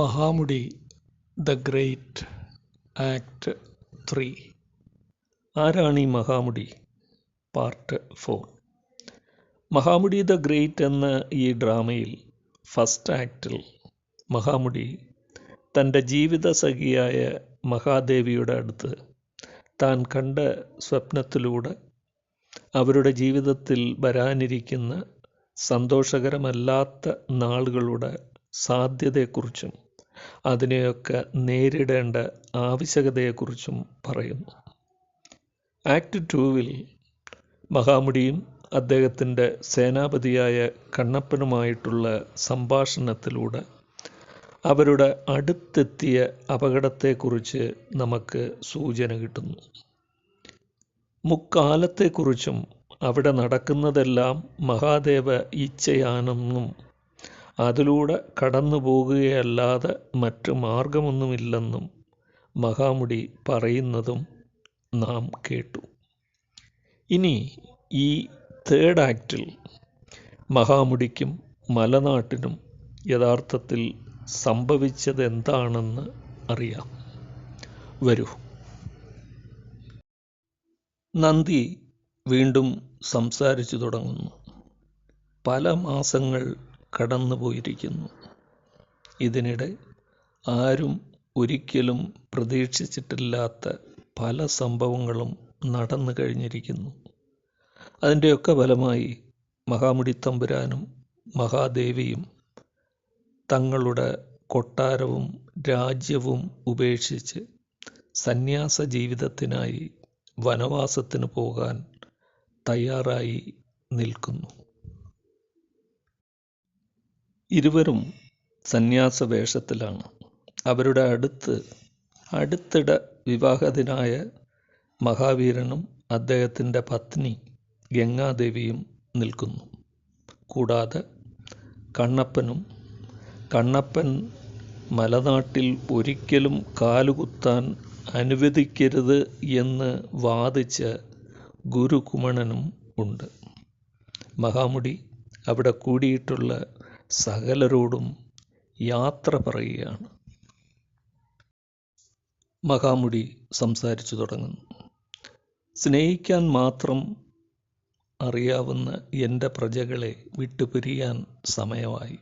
Mahamudi the great act three. ആരാണ് ഈ Mahamudi? Part four. Mahamudi the great എന്ന ഈ ഡ്രാമയിൽ ഫസ്റ്റ് ആക്ടിൽ മഹാമുടി തന്റെ ജീവിത സഖിയായ മഹാദേവിയുടെ അടുത്ത് താൻ കണ്ട സ്വപ്നത്തിലൂടെ അവരുടെ ജീവിതത്തിൽ വരാനിരിക്കുന്ന സന്തോഷകരമല്ലാത്ത നാളുകളുടെ സാധ്യതയെക്കുറിച്ചും അതിനെയൊക്കെ നേരിടേണ്ട ആവശ്യകതയെക്കുറിച്ചും പറയുന്നു. ആക്ട് ടൂവിൽ മഹാമുടിയും അദ്ദേഹത്തിന്റെ സേനാപതിയായ കണ്ണപ്പനുമായിട്ടുള്ള സംഭാഷണത്തിലൂടെ അവരുടെ അടുത്തെത്തിയ അപകടത്തെക്കുറിച്ച് നമുക്ക് സൂചന കിട്ടുന്നു. മുക്കാലത്തെക്കുറിച്ചും അവിടെ നടക്കുന്നതെല്ലാം മഹാദേവ ഇച്ഛയാണെന്നും അതിലൂടെ കടന്നു പോകുകയല്ലാതെ മറ്റു മാർഗമൊന്നുമില്ലെന്നും മഹാമുടി പറയുന്നതും നാം കേട്ടു. ഇനി ഈ തേർഡ് ആക്റ്റിൽ മഹാമുടിക്കും മലനാട്ടിനും യഥാർത്ഥത്തിൽ സംഭവിച്ചതെന്താണെന്ന് അറിയാം. വരൂ. നന്ദി വീണ്ടും സംസാരിച്ചു തുടങ്ങുന്നു. പല മാസങ്ങൾ കടന്നുപോയിരിക്കുന്നു. ഇതിനിടെ ആരും ഒരിക്കലും പ്രതീക്ഷിച്ചിട്ടില്ലാത്ത പല സംഭവങ്ങളും നടന്നു കഴിഞ്ഞിരിക്കുന്നു. അതിന്റെയൊക്കെ ഫലമായി മഹാമുടി തമ്പുരാനും മഹാദേവിയും തങ്ങളുടെ കൊട്ടാരവും രാജ്യവും ഉപേക്ഷിച്ച് സന്യാസ ജീവിതത്തിനായി വനവാസത്തിന് പോകാൻ തയ്യാറായി നിൽക്കുന്നു. ഇരുവരും സന്യാസ വേഷത്തിലാണ് അവരുടെ അടുത്ത് അടുത്തിടെ വിവാഹത്തിനായ മഹാവീരനും അദ്ദേഹത്തിന്റെ പത്നി ഗംഗാദേവിയും നിൽക്കുന്നു. കൂടാതെ കണ്ണപ്പനും കണ്ണപ്പൻ മലനാട്ടിൽ ഒരിക്കലും കാലുകുത്താൻ അനുവദിക്കരുത് എന്ന് വാദിച്ച ഗുരുകുമണനും ഉണ്ട്. മഹാമുടി അവിടെ കൂടിയിട്ടുള്ള സകലരോടും യാത്ര പറയുകയാണ്. മഹാമുടി സംസാരിച്ചു തുടങ്ങുന്നു. സ്നേഹിക്കാൻ മാത്രം അറിയാവുന്ന എന്റെ പ്രജകളെ വിട്ടുപിരിയാൻ സമയമായി.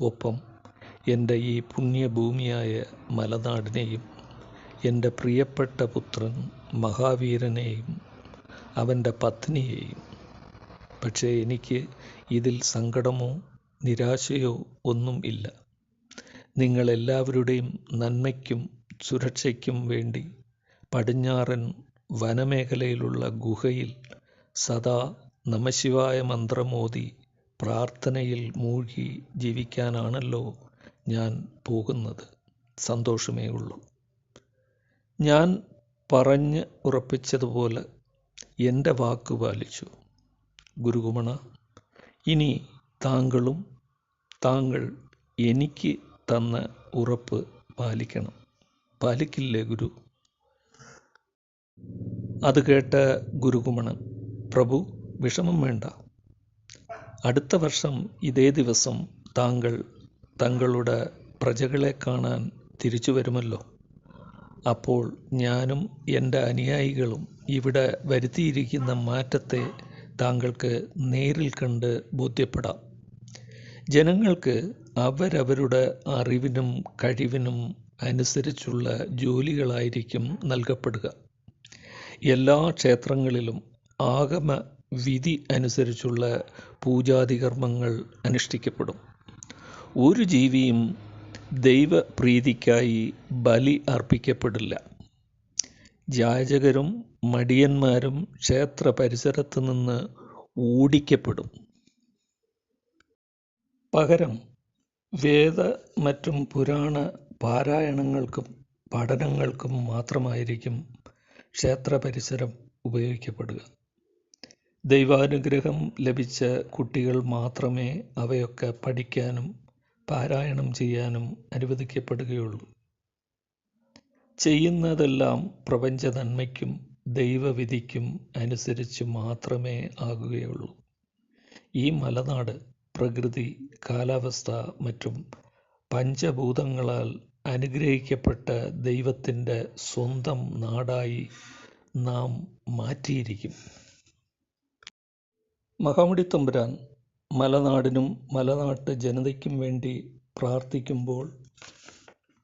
ഒപ്പം എന്റെ ഈ പുണ്യഭൂമിയായ മലനാടിനെയും എന്റെ പ്രിയപ്പെട്ട പുത്രൻ മഹാവീരനെയും അവന്റെ പത്നിയെയും. പക്ഷേ എനിക്ക് ഇതിൽ സങ്കടമോ നിരാശയോ ഒന്നും ഇല്ല. നിങ്ങളെല്ലാവരുടെയും നന്മയ്ക്കും സുരക്ഷയ്ക്കും വേണ്ടി പടിഞ്ഞാറൻ വനമേഖലയിലുള്ള ഗുഹയിൽ സദാ നമശിവായ മന്ത്രമോതി പ്രാർത്ഥനയിൽ മൂഴ്കി ജീവിക്കാനാണല്ലോ ഞാൻ പോകുന്നത്. സന്തോഷമേ ഉള്ളൂ. ഞാൻ പറഞ്ഞ് ഉറപ്പിച്ചതുപോലെ എന്റെ വാക്ക് പാലിച്ചു. ഗുരുകുമണ ഇനി താങ്കളും താങ്കൾ എനിക്ക് തന്ന ഉറപ്പ് പാലിക്കണം. പാലിക്കില്ലേ ഗുരു? അത് കേട്ട ഗുരുകുമണൻ പ്രഭു വിഷമം വേണ്ട. അടുത്ത വർഷം ഇതേ ദിവസം താങ്കൾ തങ്ങളുടെ പ്രജകളെ കാണാൻ തിരിച്ചു വരുമല്ലോ. അപ്പോൾ ഞാനും എന്റെ അനുയായികളും ഇവിടെ വരുത്തിയിരിക്കുന്ന മാറ്റത്തെ താങ്കൾക്ക് നേരിൽ കണ്ട് ബോധ്യപ്പെടാം. ജനങ്ങൾക്ക് അവരവരുടെ അറിവിനും കഴിവിനും അനുസരിച്ചുള്ള ജോലികളായിരിക്കും നൽകപ്പെടുക. എല്ലാ ക്ഷേത്രങ്ങളിലും ആഗമ വിധി അനുസരിച്ചുള്ള പൂജാതികർമ്മങ്ങൾ അനുഷ്ഠിക്കപ്പെടും. ഒരു ജീവിയും ദൈവപ്രീതിക്കായി ബലി അർപ്പിക്കപ്പെടില്ല. യാചകരും മടിയന്മാരും ക്ഷേത്ര പരിസരത്ത് നിന്ന് ഓടിക്കപ്പെടും. പകരം വേദ മറ്റും പുരാണ പാരായണങ്ങൾക്കും പഠനങ്ങൾക്കും മാത്രമായിരിക്കും ക്ഷേത്ര പരിസരം ഉപയോഗിക്കപ്പെടുക. ദൈവാനുഗ്രഹം ലഭിച്ച കുട്ടികൾ മാത്രമേ അവയൊക്കെ പഠിക്കാനും പാരായണം ചെയ്യാനും അനുവദിക്കപ്പെടുകയുള്ളൂ. ചെയ്യുന്നതെല്ലാം പ്രപഞ്ച നന്മയ്ക്കും ദൈവവിധിക്കും അനുസരിച്ച് മാത്രമേ ആകുകയുള്ളൂ. ഈ മലനാട് പ്രകൃതി കാലാവസ്ഥ മറ്റും പഞ്ചഭൂതങ്ങളാൽ അനുഗ്രഹിക്കപ്പെട്ട ദൈവത്തിന്റെ സ്വന്തം നാടായി നാം മാറ്റിയിരിക്കും. മഹാമുടി തമ്പുരാൻ മലനാടിനും മലനാട്ട് ജനതയ്ക്കും വേണ്ടി പ്രാർത്ഥിക്കുമ്പോൾ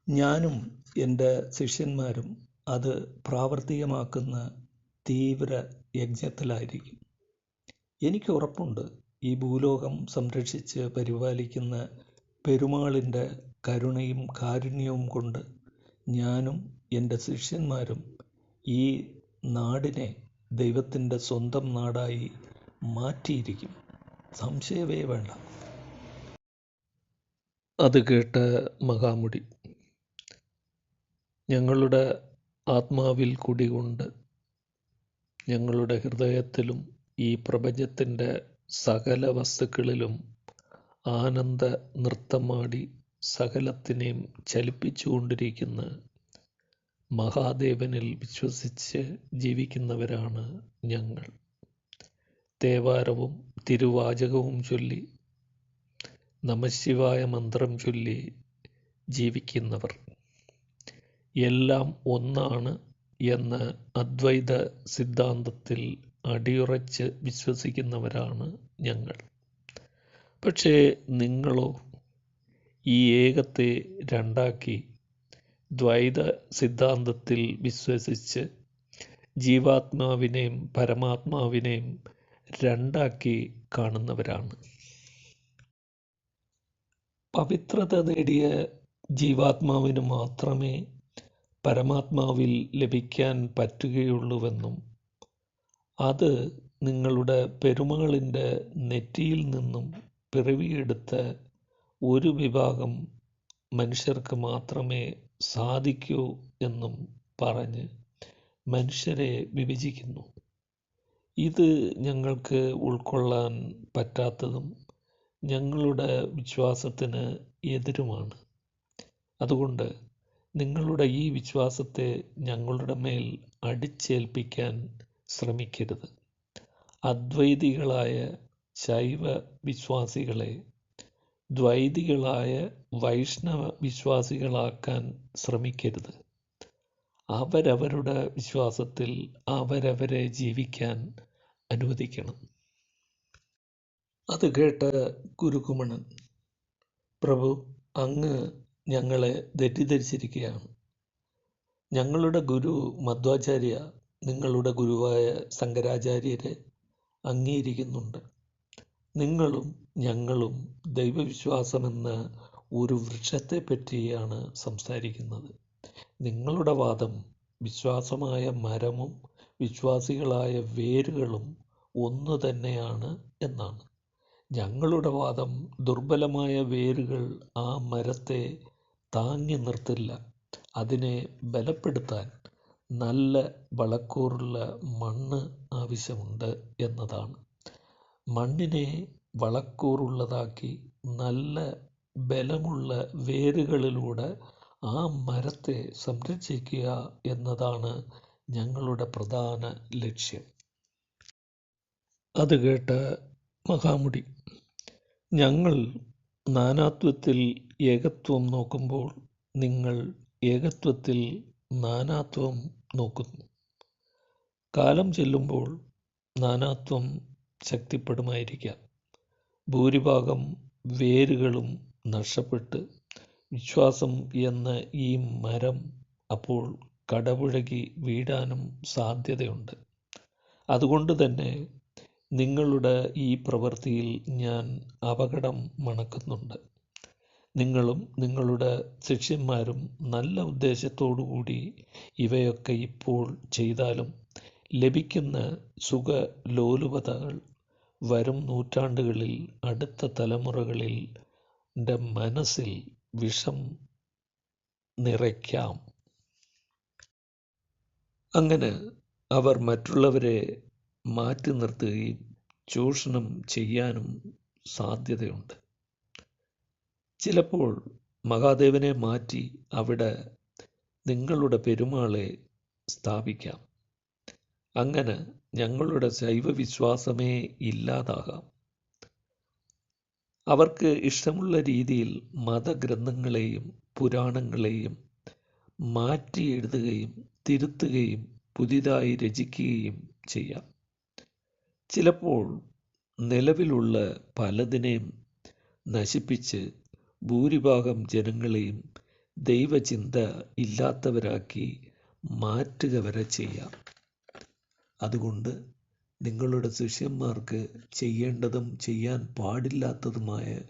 ഞാനും എന്റെ ശിഷ്യന്മാരും അത് പ്രാവർത്തികമാക്കുന്ന തീവ്ര യജ്ഞത്തിലായിരിക്കും. എനിക്ക് ഉറപ്പുണ്ട് ഈ ഭൂലോകം സംരക്ഷിച്ച് പരിപാലിക്കുന്ന പെരുമാളിന്റെ കരുണയും കാരുണ്യവും കൊണ്ട് ഞാനും എന്റെ ശിഷ്യന്മാരും ഈ നാടിനെ ദൈവത്തിന്റെ സ്വന്തം നാടായി മാറ്റിയിരിക്കും. സംശയമേ വേണ്ട. അത് കേട്ട മഹാമുടി ഞങ്ങളുടെ ആത്മാവിൽ കുടികൊണ്ട് ഞങ്ങളുടെ ഹൃദയത്തിലും ഈ പ്രപഞ്ചത്തിന്റെ സകല വസ്തുക്കളിലും ആനന്ദ നൃത്തമാടി സകലത്തിനെയും ചലിപ്പിച്ചുകൊണ്ടിരിക്കുന്ന മഹാദേവനിൽ വിശ്വസിച്ച് ജീവിക്കുന്നവരാണ് ഞങ്ങൾ. തേവാരവും തിരുവാചകവും ചൊല്ലി നമശിവായ മന്ത്രം ചൊല്ലി ജീവിക്കുന്നവർ. എല്ലാം ഒന്നാണ് എന്ന അദ്വൈത സിദ്ധാന്തത്തിൽ അടിയുറച്ച് വിശ്വസിക്കുന്നവരാണ് ഞങ്ങൾ. പക്ഷേ നിങ്ങളോ ഈ ഏകത്തെ രണ്ടാക്കി ദ്വൈത സിദ്ധാന്തത്തിൽ വിശ്വസിച്ച് ജീവാത്മാവിനെയും പരമാത്മാവിനെയും രണ്ടാക്കി കാണുന്നവരാണ്. പവിത്രത നേടിയ ജീവാത്മാവിന് മാത്രമേ പരമാത്മാവിൽ ലഭിക്കാൻ പറ്റുകയുള്ളൂവെന്നും അത് നിങ്ങളുടെ പെരുമകളിന്റെ നെറ്റിയിൽ നിന്നും പിറവിയെടുത്ത ഒരു വിഭാഗം മനുഷ്യർക്ക് മാത്രമേ സാധിക്കൂ എന്നും പറഞ്ഞ് മനുഷ്യരെ വിഭജിക്കുന്നു. ഇത് ഞങ്ങൾക്ക് ഉൾക്കൊള്ളാൻ പറ്റാത്തതും ഞങ്ങളുടെ വിശ്വാസത്തിന് എതിരുമാണ്. അതുകൊണ്ട് നിങ്ങളുടെ ഈ വിശ്വാസത്തെ ഞങ്ങളുടെ മേൽ അടിച്ചേൽപ്പിക്കാൻ ശ്രമിക്കരുത്. അദ്വൈതികളായ ശൈവ വിശ്വാസികളെ ദ്വൈതികളായ വൈഷ്ണവ വിശ്വാസികളാക്കാൻ ശ്രമിക്കരുത്. അവരവരുടെ വിശ്വാസത്തിൽ അവരവരെ ജീവിക്കാൻ അനുവദിക്കണം. അത് കേട്ട ഗുരുകുമണൻ പ്രഭു അങ്ങ് ഞങ്ങളെ തെറ്റിദ്ധരിച്ചിരിക്കുകയാണ്. ഞങ്ങളുടെ ഗുരു മധ്വാചാര്യ നിങ്ങളുടെ ഗുരുവായ ശങ്കരാചാര്യരെ അംഗീകരിക്കുന്നുണ്ട്. നിങ്ങളും ഞങ്ങളും ദൈവവിശ്വാസമെന്ന ഒരു വൃക്ഷത്തെ പറ്റിയാണ് സംസാരിക്കുന്നത്. നിങ്ങളുടെ വാദം വിശ്വാസമായ മരമും വിശ്വാസികളായ വേരുകളും ഒന്നു തന്നെയാണ് എന്നാണ്. ഞങ്ങളുടെ വാദം ദുർബലമായ വേരുകൾ ആ മരത്തെ താങ്ങി നിർത്തില്ല. അതിനെ ബലപ്പെടുത്താൻ നല്ല വളക്കൂറുള്ള മണ്ണ് ആവശ്യമുണ്ട് എന്നതാണ്. മണ്ണിനെ വളക്കൂറുള്ളതാക്കി നല്ല ബലമുള്ള വേരുകളിലൂടെ ആ മരത്തെ സംരക്ഷിക്കുക എന്നതാണ് ഞങ്ങളുടെ പ്രധാന ലക്ഷ്യം. അത് കേട്ട മഹാമുടി ഞങ്ങൾ നാനാത്വത്തിൽ ഏകത്വം നോക്കുമ്പോൾ നിങ്ങൾ ഏകത്വത്തിൽ നാനാത്വം നോക്കുന്നു. കാലം ചെല്ലുമ്പോൾ നാനാത്വം ശക്തിപ്പെടുമായിരിക്കാം. ഭൂരിഭാഗം വേരുകളും നഷ്ടപ്പെട്ട് വിശ്വാസം എന്ന ഈ മരം അപ്പോൾ കടപുഴകി വീടാനും സാധ്യതയുണ്ട്. അതുകൊണ്ട് തന്നെ നിങ്ങളുടെ ഈ പ്രവൃത്തിയിൽ ഞാൻ അപകടം മണക്കുന്നുണ്ട്. നിങ്ങളും നിങ്ങളുടെ ശിഷ്യന്മാരും നല്ല ഉദ്ദേശത്തോടു കൂടി ഇവയൊക്കെ ഇപ്പോൾ ചെയ്താലും ലഭിക്കുന്ന സുഖലോലുപതകൾ വരും നൂറ്റാണ്ടുകളിൽ അടുത്ത തലമുറകളിൽ മനസ്സിൽ വിഷം നിറയ്ക്കാം. അങ്ങനെ അവർ മറ്റുള്ളവരെ മാറ്റി നിർത്തുകയും ചൂഷണം ചെയ്യാനും സാധ്യതയുണ്ട്. ചിലപ്പോൾ മഹാദേവനെ മാറ്റി അവിടെ നിങ്ങളുടെ പെരുമാളെ സ്ഥാപിക്കാം. അങ്ങനെ ഞങ്ങളുടെ ശൈവവിശ്വാസമേ ഇല്ലാതാകാം. അവർക്ക് ഇഷ്ടമുള്ള രീതിയിൽ മതഗ്രന്ഥങ്ങളെയും പുരാണങ്ങളെയും മാറ്റി എഴുതുകയും തിരുത്തുകയും പുതിയതായി രചിക്കുകയും ചെയ്യാം. ചിലപ്പോൾ നിലവിലുള്ള പലതിനെയും നശിപ്പിച്ച് ഭൂരിഭാഗം ജനങ്ങളെയും ദൈവചിന്ത ഇല്ലാത്തവരാക്കി മാറ്റുക വരെ ചെയ്യാം. അതുകൊണ്ട് നിങ്ങളുടെ ശിഷ്യന്മാർക്ക് ചെയ്യേണ്ടതും ചെയ്യാൻ പാടില്ലാത്തതുമായ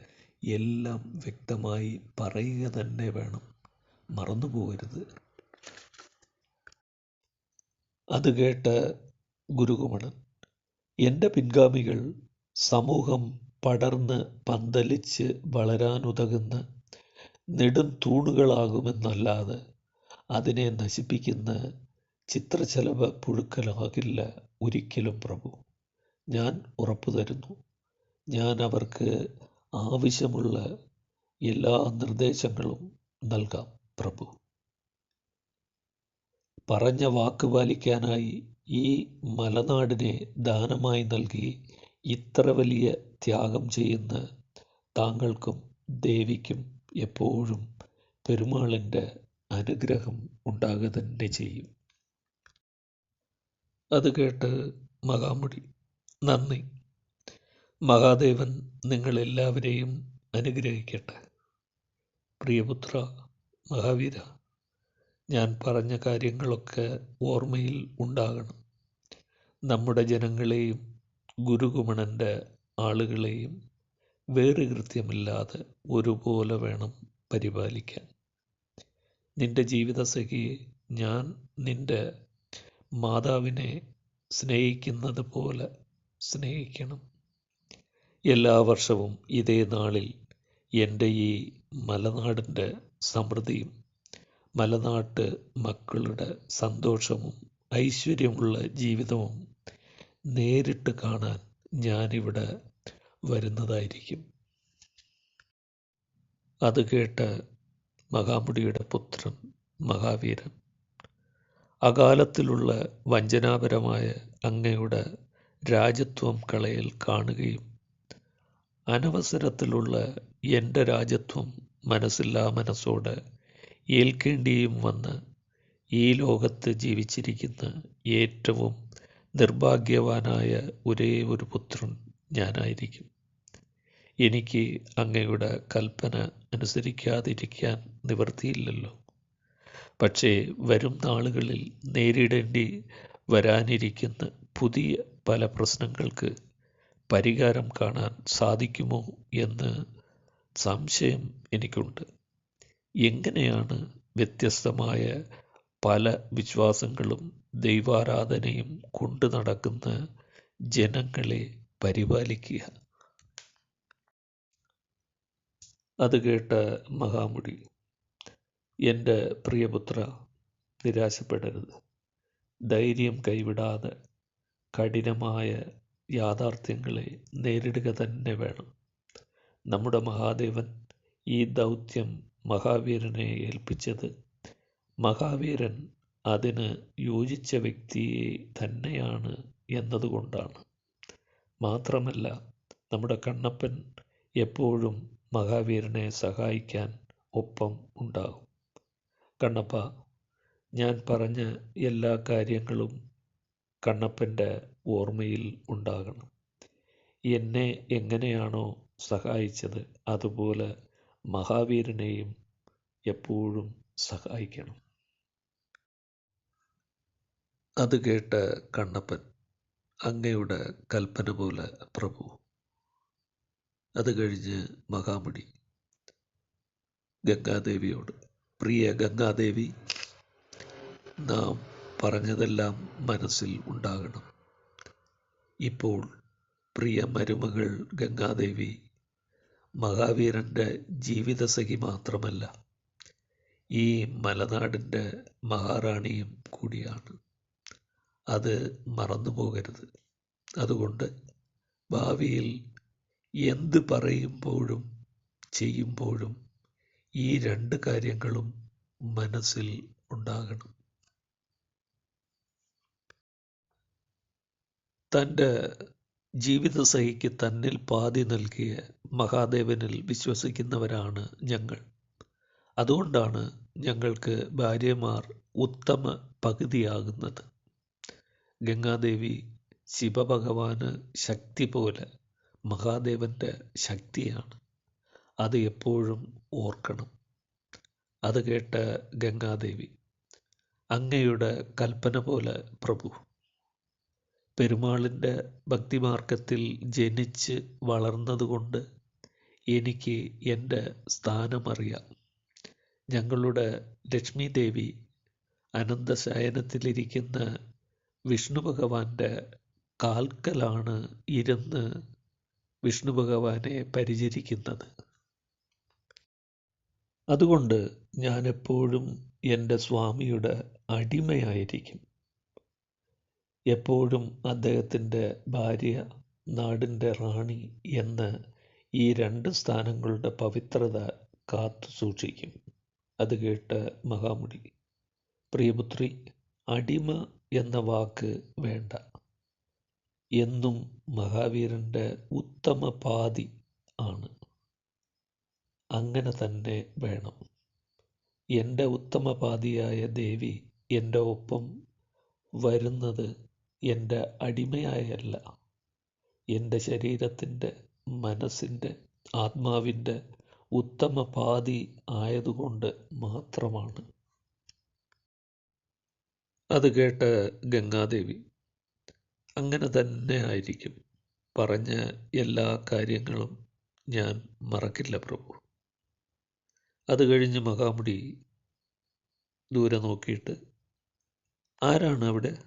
എല്ലാം വ്യക്തമായി പറയുക തന്നെ വേണം. മറന്നുപോകരുത് അത് കേട്ട ഗുരുകുമണൻ എന്റെ പിൻഗാമികൾ സമൂഹം പടർന്ന് പന്തലിച്ച് വളരാനുതകുന്ന നെടും തൂണുകളാകുമെന്നല്ലാതെ അതിനെ നശിപ്പിക്കുന്ന ചിത്രശലഭ പുഴുക്കലാകില്ല ഒരിക്കലും പ്രഭു. ഞാൻ ഉറപ്പു തരുന്നു. ഞാൻ അവർക്ക് ആവശ്യമുള്ള എല്ലാ നിർദ്ദേശങ്ങളും നൽകാം പ്രഭു. പറഞ്ഞ വാക്ക് പാലിക്കാനായി ഈ മലനാടിനെ ദാനമായി നൽകി ഇത്ര വലിയ ത്യാഗം ചെയ്യുന്ന താങ്കൾക്കും ദേവിക്കും എപ്പോഴും പെരുമാളിന്റെ അനുഗ്രഹം ഉണ്ടാകുക തന്നെ ചെയ്യും. അത് കേട്ട് മഹാമുടി നന്ദി. മഹാദേവൻ നിങ്ങളെല്ലാവരെയും അനുഗ്രഹിക്കട്ടെ. പ്രിയപുത്ര മഹാവീര ഞാൻ പറഞ്ഞ കാര്യങ്ങളൊക്കെ ഓർമ്മയിൽ ഉണ്ടാകണം. നമ്മുടെ ജനങ്ങളെയും ഗുരുകുമണന്റെ ആളുകളെയും വേറെ കൃത്യമില്ലാതെ ഒരുപോലെ വേണം പരിപാലിക്കാൻ. നിന്റെ ജീവിതസഖിയെ ഞാൻ നിന്റെ മാതാവിനെ സ്നേഹിക്കുന്നത് പോലെ സ്നേഹിക്കണം. എല്ലാ വർഷവും ഇതേ നാളിൽ എന്റെ ഈ മലനാടിന്റെ സമൃദ്ധിയും മലനാട്ട് മക്കളുടെ സന്തോഷവും ഐശ്വര്യമുള്ള ജീവിതവും നേരിട്ട് കാണാൻ ഞാനിവിടെ വരുന്നതായിരിക്കും. അത് കേട്ട് മഹാമുടിയുടെ പുത്രൻ മഹാവീരൻ അകാലത്തിലുള്ള വഞ്ചനാപരമായ അങ്ങയുടെ രാജ്യത്വം കളയൽ കാണുകയും അനവസരത്തിലുള്ള എന്റെ രാജ്യത്വം മനസ്സില്ലാ മനസ്സോടെ ഏൽക്കേണ്ടിയും വന്ന് ഈ ലോകത്ത് ജീവിച്ചിരിക്കുന്ന ഏറ്റവും നിർഭാഗ്യവാനായ ഒരേ ഒരു പുത്രൻ ഞാനായിരിക്കും. എനിക്ക് അങ്ങയുടെ കൽപ്പന അനുസരിക്കാതിരിക്കാൻ നിവൃത്തിയില്ലല്ലോ. പക്ഷേ വരും നാളുകളിൽ നേരിടേണ്ടി വരാനിരിക്കുന്ന പുതിയ പല പ്രശ്നങ്ങൾക്ക് പരിഹാരം കാണാൻ സാധിക്കുമോ എന്ന് സംശയം എനിക്കുണ്ട്. എങ്ങനെയാണ് വ്യത്യസ്തമായ പല വിശ്വാസങ്ങളും ദൈവാരാധനയും കൊണ്ടു നടക്കുന്ന ജനങ്ങളെ പരിപാലിക്കുക? അത് കേട്ട മഹാമുടി. എന്റെ പ്രിയപുത്ര നിരാശപ്പെടരുത്. ധൈര്യം കൈവിടാതെ കഠിനമായ യാഥാർത്ഥ്യങ്ങളെ നേരിടുക തന്നെ വേണം. നമ്മുടെ മഹാദേവൻ ഈ ദൗത്യം മഹാവീരനെ ഏൽപ്പിച്ചത്. മഹാവീരൻ അതിന് യോജിച്ച വ്യക്തിയെ തന്നെയാണ് എന്നതുകൊണ്ടാണ്. മാത്രമല്ല നമ്മുടെ കണ്ണപ്പൻ എപ്പോഴും മഹാവീരനെ സഹായിക്കാൻ ഒപ്പം ഉണ്ടാകും. കണ്ണപ്പ ഞാൻ പറഞ്ഞ എല്ലാ കാര്യങ്ങളും കണ്ണപ്പന്റെ ഓർമ്മയിൽ ഉണ്ടാകണം. എന്നെ എങ്ങനെയാണോ സഹായിച്ചത് അതുപോലെ മഹാവീരനെയും എപ്പോഴും സഹായിക്കണം. അത് കേട്ട കണ്ണപ്പൻ അങ്ങയുടെ കൽപ്പന പോലെ പ്രഭു അത് കഴിഞ്ഞ് മഹാമുടി ഗംഗാദേവിയോട് പ്രിയ ഗംഗാദേവി നാം പറഞ്ഞതെല്ലാം മനസ്സിൽ ഉണ്ടാകണം. ഇപ്പോൾ പ്രിയ മരുമകൾ ഗംഗാദേവി മഹാവീരന്റെ ജീവിതസഖി മാത്രമല്ല ഈ മലനാടിന്റെ മഹാറാണിയും കൂടിയാണ്. അത് മറന്നു പോകരുത് അതുകൊണ്ട് ഭാവിയിൽ എന്ത് പറയുമ്പോഴും ചെയ്യുമ്പോഴും ഈ രണ്ട് കാര്യങ്ങളും മനസ്സിൽ ഉണ്ടാകണം. തന്റെ ജീവിതസഖിക്ക് തന്നിൽ പാതി നൽകിയ മഹാദേവനിൽ വിശ്വസിക്കുന്നവരാണ് ഞങ്ങൾ. അതുകൊണ്ടാണ് ഞങ്ങൾക്ക് ഭാര്യമാർ ഉത്തമ പകുതിയാകുന്നത്. ഗംഗാദേവി ശിവഭഗവാന് ശക്തി പോലെ മഹാദേവന്റെ ശക്തിയാണ്. അത് എപ്പോഴും ഓർക്കണം. അത് കേട്ട ഗംഗാദേവി അങ്ങയുടെ കൽപ്പന പോലെ പ്രഭു പെരുമാളിന്റെ ഭക്തിമാർഗത്തിൽ ജനിച്ച് വളർന്നതുകൊണ്ട് എനിക്ക് എന്റെ സ്ഥാനമറിയാം. ഞങ്ങളുടെ ലക്ഷ്മി ദേവി അനന്തശയനത്തിലിരിക്കുന്ന വിഷ്ണു ഭഗവാന്റെ കാൽക്കലാണ് ഇരുന്ന് വിഷ്ണു ഭഗവാനെ പരിചരിക്കുന്നത്. അതുകൊണ്ട് ഞാൻ എപ്പോഴും എന്റെ സ്വാമിയുടെ അടിമയായിരിക്കും. എപ്പോഴും അദ്ദേഹത്തിന്റെ ഭാര്യ നാടിന്റെ റാണി എന്ന് ഈ രണ്ട് സ്ഥാനങ്ങളുടെ പവിത്രത കാത്തു സൂക്ഷിക്കും. അത് കേട്ട് മഹാമുടി പ്രിയപുത്രി അടിമ എന്ന വാക്ക് വേണ്ട. എന്നും മഹാവീരന്റെ ഉത്തമ പാതി ആണ്. അങ്ങനെ തന്നെ വേണം. എന്റെ ഉത്തമപാതിയായ ദേവി എന്റെ ഒപ്പം വരുന്നത് എന്റെ അടിമയായല്ല. എന്റെ ശരീരത്തിന്റെ മനസ്സിന്റെ ആത്മാവിന്റെ ഉത്തമ പാതി ആയതുകൊണ്ട് മാത്രമാണ്. അത് കേട്ട് ഗംഗാദേവി അങ്ങനെ തന്നെ ആയിരിക്കും. പറഞ്ഞ എല്ലാ കാര്യങ്ങളും ഞാൻ മറക്കില്ല പ്രഭു. അത് കഴിഞ്ഞ് മഹാമുടി ദൂരെ നോക്കിയിട്ട് ആരാണ് അവിടെ?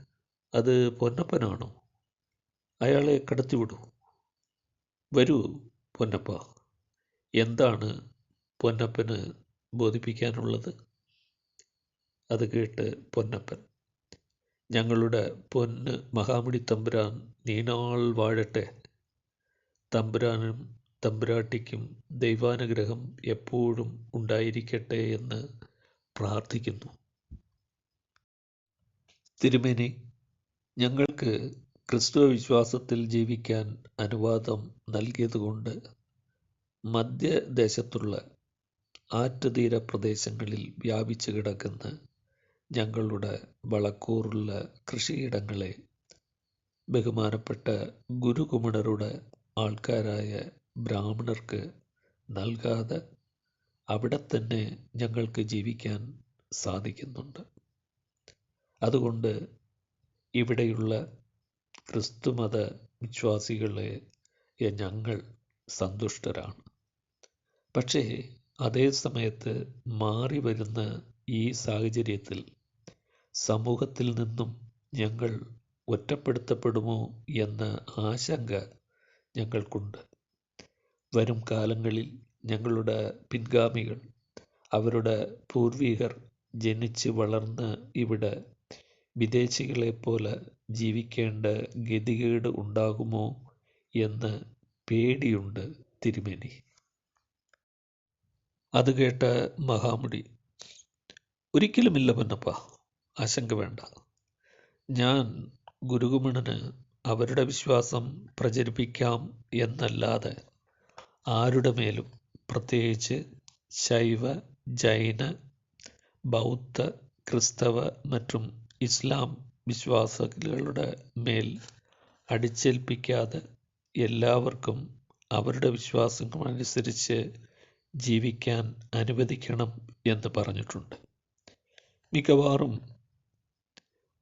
അത് പൊന്നപ്പനാണോ? അയാളെ കടത്തിവിടൂ വരൂ പൊന്നപ്പ. എന്താണ് പൊന്നപ്പന് ബോധിപ്പിക്കാനുള്ളത്? അത് കേട്ട് പൊന്നപ്പൻ ഞങ്ങളുടെ പൊന്ന് മഹാമുടി തമ്പുരാൻ നീനാൾ വാഴട്ടെ. തമ്പുരാനും തമ്പുരാട്ടിക്കും ദൈവാനുഗ്രഹം എപ്പോഴും ഉണ്ടായിരിക്കട്ടെ എന്ന് പ്രാർത്ഥിക്കുന്നു. തിരുമേനി ഞങ്ങൾക്ക് ക്രിസ്തുവ വിശ്വാസത്തിൽ ജീവിക്കാൻ അനുവാദം നൽകിയതുകൊണ്ട് മധ്യദേശത്തുള്ള ആറ്റുതീര പ്രദേശങ്ങളിൽ വ്യാപിച്ചു കിടക്കുന്ന ഞങ്ങളുടെ വളക്കൂറുള്ള കൃഷിയിടങ്ങളെ ബഹുമാനപ്പെട്ട ഗുരുകുമണരുടെ ആൾക്കാരായ ബ്രാഹ്മണർക്ക് നൽകാതെ അവിടെ തന്നെ ഞങ്ങൾക്ക് ജീവിക്കാൻ സാധിക്കുന്നുണ്ട്. അതുകൊണ്ട് ഇവിടെയുള്ള ക്രിസ്തുമത വിശ്വാസികളെ ഞങ്ങൾ സന്തുഷ്ടരാണ്. പക്ഷേ അതേ സമയത്ത് മാറി വരുന്ന ഈ സാഹചര്യത്തിൽ സമൂഹത്തിൽ നിന്നും ഞങ്ങൾ ഒറ്റപ്പെടുത്തപ്പെടുമോ എന്ന ആശങ്ക ഞങ്ങൾക്കുണ്ട്. വരും കാലങ്ങളിൽ ഞങ്ങളുടെ പിൻഗാമികൾ അവരുടെ പൂർവികർ ജനിച്ച് വളർന്ന് ഇവിടെ വിദേശികളെപ്പോലെ ജീവിക്കേണ്ട ഗതികേട് ഉണ്ടാകുമോ എന്ന് പേടിയുണ്ട് തിരുമേനി. അത് കേട്ട മഹാമുടി ഒരിക്കലുമില്ല പൊന്നപ്പ. ആശങ്ക വേണ്ട. ഞാൻ ഗുരുകുമണന് അവരുടെ വിശ്വാസം പ്രചരിപ്പിക്കാം എന്നല്ലാതെ ആരുടെ മേലും പ്രത്യേകിച്ച് ശൈവ ജൈന ബൗദ്ധ ക്രിസ്തവ മറ്റും ഇസ്ലാം വിശ്വാസികളുടെ മേൽ അടിച്ചേൽപ്പിക്കാതെ എല്ലാവർക്കും അവരുടെ വിശ്വാസങ്ങളനുസരിച്ച് ജീവിക്കാൻ അനുവദിക്കണം എന്ന് പറഞ്ഞിട്ടുണ്ട്. മിക്കവാറും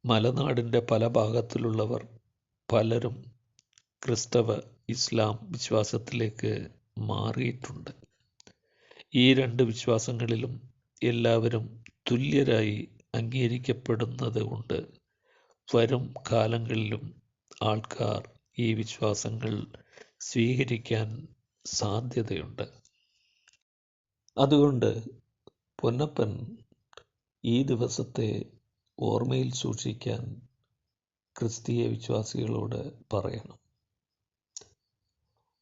മലനാടിന്റെ പല ഭാഗത്തിലുള്ളവർ പലരും ക്രിസ്തവ ഇസ്ലാം വിശ്വാസത്തിലേക്ക് മാറിയിട്ടുണ്ട്. ഈ രണ്ട് വിശ്വാസങ്ങളിലും എല്ലാവരും തുല്യരായി അംഗീകരിക്കപ്പെടുന്നത് കൊണ്ട് വരും കാലങ്ങളിലും ആൾക്കാർ ഈ വിശ്വാസങ്ങൾ സ്വീകരിക്കാൻ സാധ്യതയുണ്ട്. അതുകൊണ്ട് പൊന്നപ്പൻ ഈ ദിവസത്തെ ഓർമ്മയിൽ സൂക്ഷിക്കാൻ ക്രിസ്തീയ വിശ്വാസികളോട് പറയണം.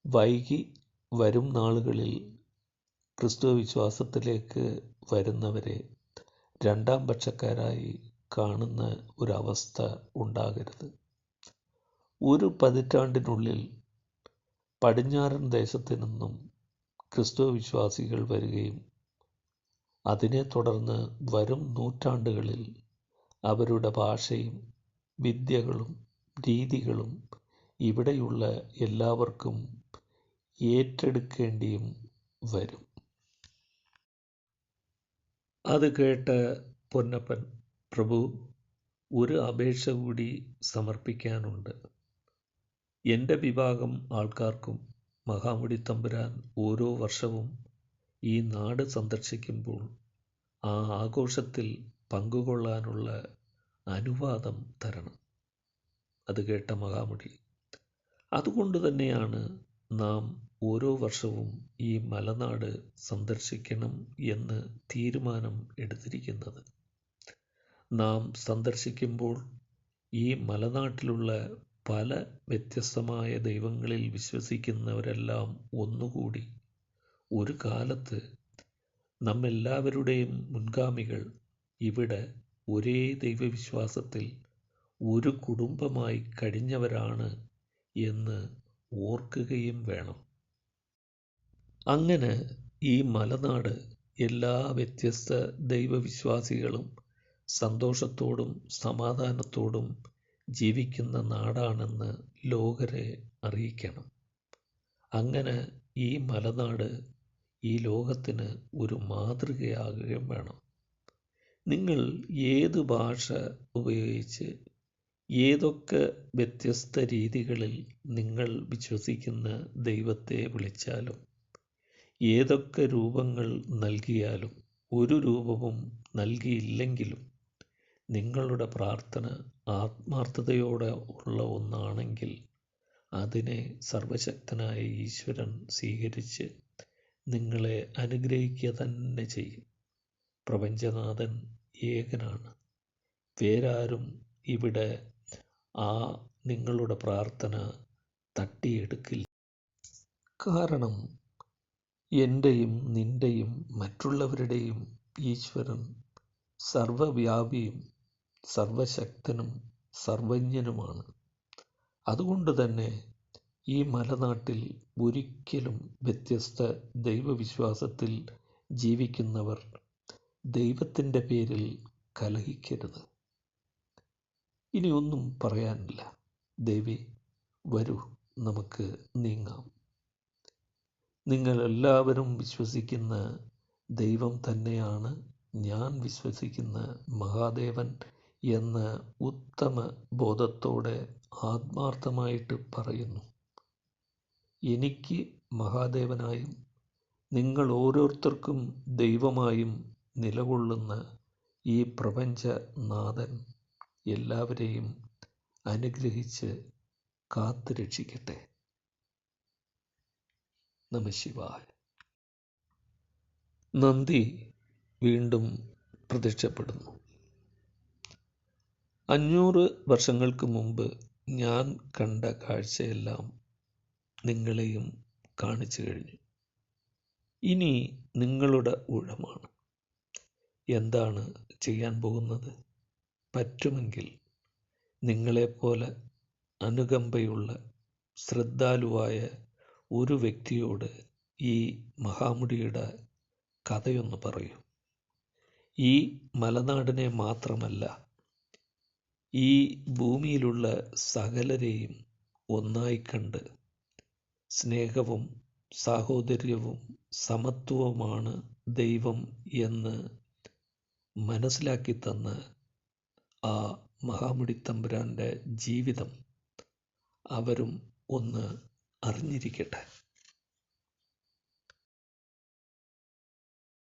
വൈകി വരും നാളുകളിൽ ക്രിസ്തു വിശ്വാസത്തിലേക്ക് വരുന്നവരെ രണ്ടാം പക്ഷക്കാരായി കാണുന്ന ഒരവസ്ഥ ഉണ്ടാകരുത്. ഒരു പതിറ്റാണ്ടിനുള്ളിൽ പടിഞ്ഞാറൻ ദേശത്തു നിന്നും ക്രിസ്തു വിശ്വാസികൾ വരികയും അതിനെ തുടർന്ന് വരും നൂറ്റാണ്ടുകളിൽ അവരുടെ ഭാഷയും വിദ്യകളും രീതികളും ഇവിടെയുള്ള എല്ലാവർക്കും ഏറ്റെടുക്കേണ്ടിയും വരും. അത് കേട്ട പൊന്നപ്പൻ പ്രഭു ഒരു അപേക്ഷ കൂടി സമർപ്പിക്കാനുണ്ട്. എന്റെ വിഭാഗം ആൾക്കാർക്കും മഹാമുടി തമ്പുരാൻ ഓരോ വർഷവും ഈ നാട് സന്ദർശിക്കുമ്പോൾ ആ ആഘോഷത്തിൽ പങ്കുകൊള്ളാനുള്ള അനുവാദം തരണം. അത് കേട്ട മഹാമുടി അതുകൊണ്ട് തന്നെയാണ് നാം ഓരോ വർഷവും ഈ മലനാട് സന്ദർശിക്കണം എന്ന് തീരുമാനം എടുത്തിരിക്കുന്നത്. നാം സന്ദർശിക്കുമ്പോൾ ഈ മലനാട്ടിലുള്ള പല വ്യത്യസ്തമായ ദൈവങ്ങളിൽ വിശ്വസിക്കുന്നവരെല്ലാം ഒന്നുകൂടി. ഒരു കാലത്ത് നമ്മെല്ലാവരുടെയും മുൻഗാമികൾ ഇവിടെ ഒരേ ദൈവവിശ്വാസത്തിൽ ഒരു കുടുംബമായി കഴിഞ്ഞവരാണ് എന്ന് ഓർക്കുകയും വേണം. അങ്ങനെ ഈ മലനാട് എല്ലാ വ്യത്യസ്ത ദൈവവിശ്വാസികളും സന്തോഷത്തോടും സമാധാനത്തോടും ജീവിക്കുന്ന നാടാണെന്ന് ലോകരെ അറിയിക്കണം. അങ്ങനെ ഈ മലനാട് ഈ ലോകത്തിന് ഒരു മാതൃകയാകുകയും വേണം. നിങ്ങൾ ഏത് ഭാഷ ഉപയോഗിച്ച് ഏതൊക്കെ വ്യത്യസ്ത രീതികളിൽ നിങ്ങൾ വിശ്വസിക്കുന്ന ദൈവത്തെ വിളിച്ചാലും ഏതൊക്കെ രൂപങ്ങൾ നൽകിയാലും ഒരു രൂപവും നൽകിയില്ലെങ്കിലും നിങ്ങളുടെ പ്രാർത്ഥന ആത്മാർത്ഥതയോടെ ഉള്ള ഒന്നാണെങ്കിൽ അതിനെ സർവശക്തനായ ഈശ്വരൻ സ്വീകരിച്ച് നിങ്ങളെ അനുഗ്രഹിക്കുക തന്നെ ചെയ്യും. പ്രപഞ്ചനാഥൻ ഏകനാണ്. വേരാരും ഇവിടെ ആ നിങ്ങളുടെ പ്രാർത്ഥന തട്ടിയെടുക്കില്ല. കാരണം എന്റെയും നിന്റെയും മറ്റുള്ളവരുടെയും ഈശ്വരൻ സർവവ്യാപിയും സർവശക്തനും സർവജ്ഞനുമാണ്. അതുകൊണ്ട് തന്നെ ഈ മലനാട്ടിൽ ഒരിക്കലും വ്യത്യസ്ത ദൈവവിശ്വാസത്തിൽ ജീവിക്കുന്നവർ ദൈവത്തിന്റെ പേരിൽ കലഹിക്കരുത്. ഇനി ഒന്നും പറയാനില്ല. ദേവി വരൂ നമുക്ക് നീങ്ങാം. നിങ്ങൾ എല്ലാവരും വിശ്വസിക്കുന്ന ദൈവം തന്നെയാണ്. ഞാൻ വിശ്വസിക്കുന്ന മഹാദേവൻ എന്ന് ഉത്തമ ബോധത്തോടെ ആത്മാർത്ഥമായിട്ട് പറയുന്നു. എനിക്ക് മഹാദേവനായും നിങ്ങൾ ഓരോരുത്തർക്കും ദൈവമായും നിലകൊള്ളുന്ന ഈ പ്രപഞ്ചനാഥൻ എല്ലാവരെയും അനുഗ്രഹിച്ച് കാത്തു രക്ഷിക്കട്ടെ നമശിവായ നന്ദി വീണ്ടും പ്രത്യക്ഷപ്പെടുന്നു. അഞ്ഞൂറ് വർഷങ്ങൾക്ക് മുമ്പ് ഞാൻ കണ്ട കാഴ്ചയെല്ലാം നിങ്ങളെയും കാണിച്ചു കഴിഞ്ഞു. ഇനി നിങ്ങളുടെ ഊഴമാണ്. എന്താണ് ചെയ്യാൻ പോകുന്നത്? പറ്റുമെങ്കിൽ നിങ്ങളെപ്പോലെ അനുകമ്പയുള്ള ശ്രദ്ധാലുവായ ഒരു വ്യക്തിയോട് ഈ മഹാമുടിയുടെ കഥയൊന്ന് പറയൂ. ഈ മലനാടിനെ മാത്രമല്ല ഈ ഭൂമിയിലുള്ള സകലരെയും ഒന്നായി കണ്ട് സ്നേഹവും സാഹോദര്യവും സമത്വവുമാണ് ദൈവം എന്ന് മനസ്സിലാക്കി തന്ന് ആ മഹാമുടി തമ്പുരാന്റെ ജീവിതം അവരും ഒന്ന് അറിഞ്ഞിരിക്കട്ടെ.